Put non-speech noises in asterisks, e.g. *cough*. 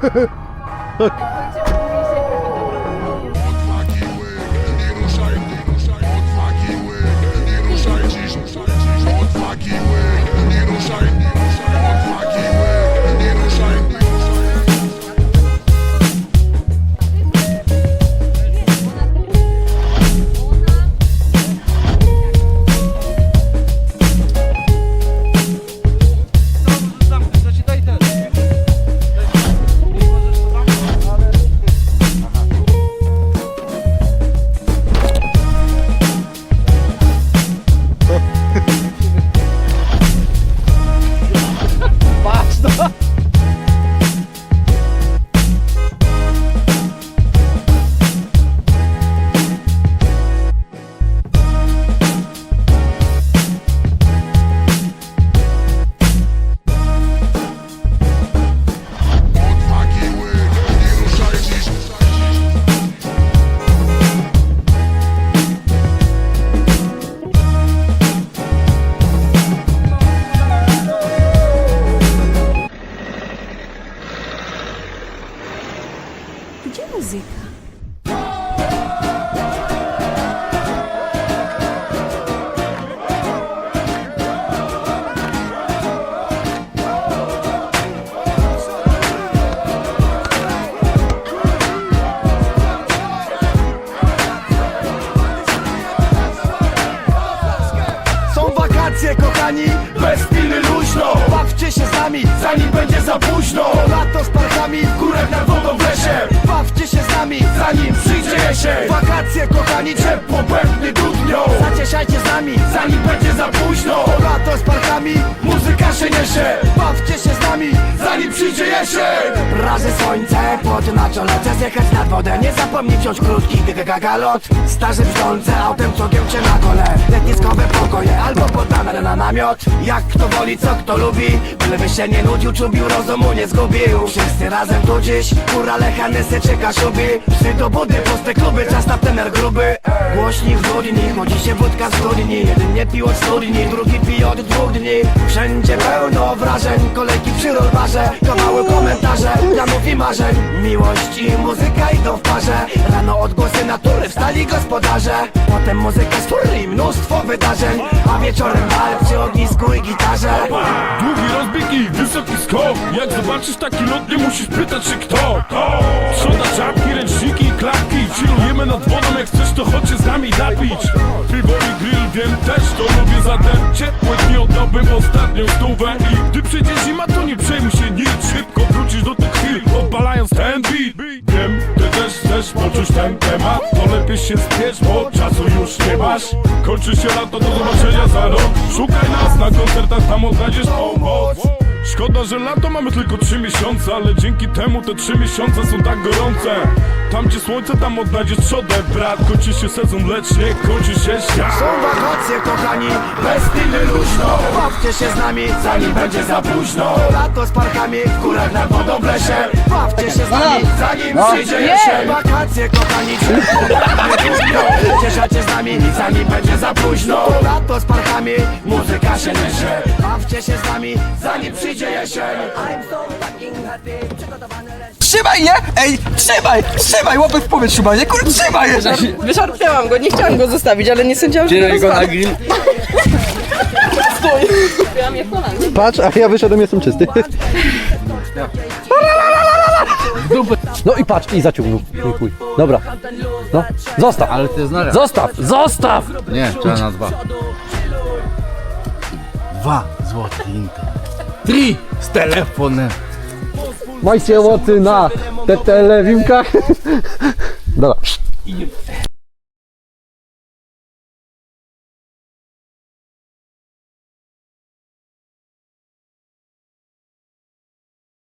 *laughs* Gdzie Są wakacje, kochani, bez piny luźno. Bawcie się z nami, zanim będzie za późno. To lato z parkami, w górach nad Wakacje, kochani, ciepło, pewny dudnią. Zacieszajcie z nami, zanim będzie za późno. To lato z parkami, muzyka się niesie. Bawcie jesień Razy słońce, pod na czole zjechać nad wodę, nie zapomnij wziąć krótki gagalot Starzy brzdące, autem co cię na kole. Letniskowe pokoje, albo podane na namiot. Jak kto woli, co kto lubi Byleby się nie nudził, czubił, rozumu nie zgubił. Wszyscy razem tu dziś, kurale, hanesy czy kaszubi Psy do budy, puste kluby, czas na tener gruby. Głośnik w studni, chodzi się wódka z studni. Jeden nie pił od studni, drugi pije od dwóch dni. Wszędzie pełno wrażeń, kolejki przy rolbarze Kawały komentarze, planów i marzeń Miłość i muzyka idą w parze. Rano odgłosy natury, wstali gospodarze. Potem muzyka z furii, mnóstwo wydarzeń. A wieczorem bal przy ognisku i gitarze. Długi rozbieg i wysoki skok. Jak zobaczysz taki lot, nie musisz pytać się kto. To czapki, ręczniki i klapki. Chillujemy nad wodą, jak chcesz to chodź się z nami napić Piwo i grill, wiem też to lubię Zatem ciepłe dni oddałbym ostatnią stówę I ten temat To lepiej się spiesz, bo czasu już nie masz. Kończy się lato, do zobaczenia za rok. Szukaj nas na koncertach, tam odnajdziesz pomoc Szkoda, że lato mamy tylko trzy miesiące Ale dzięki temu te trzy miesiące są tak gorące. Tam gdzie słońce, tam odnajdziesz trzodę Brat, kończy się sezon, lecz nie kończy się świat. Są wakacje kochani, bez piny luźno. Bawcie się z nami, zanim będzie za późno. Lato z parkami, w górach nad wodą w lesie. Bawcie się z nami, zanim przyjdzie jesień. Wakacje kochani, późno Cieszacie z nami, zanim będzie za późno. Lato z parkami, się niesie Bawcie się z nami, zanim przyjdzie jesień I'm so fucking happy, przygotowany lecz Trzymaj, nie? Ej, trzymaj, trzymaj, łapy w powietrzu, ma, nie? Kur, trzymaj! Wyszarpnęłam go, nie chciałam go zostawić, ale nie sądziłam, że Dzielę go na grill. Patrz, a ja wyszedłem, jestem czysty. No i patrz, i zaciągnął. Nie chuj. Dobra. No, zostaw. Ale na raz. Zostaw, zostaw! Nie, trzeba na dwa. Dwa złote linty. Trzy z telefonem. Majcie łoty na te telewinkach. Dobra.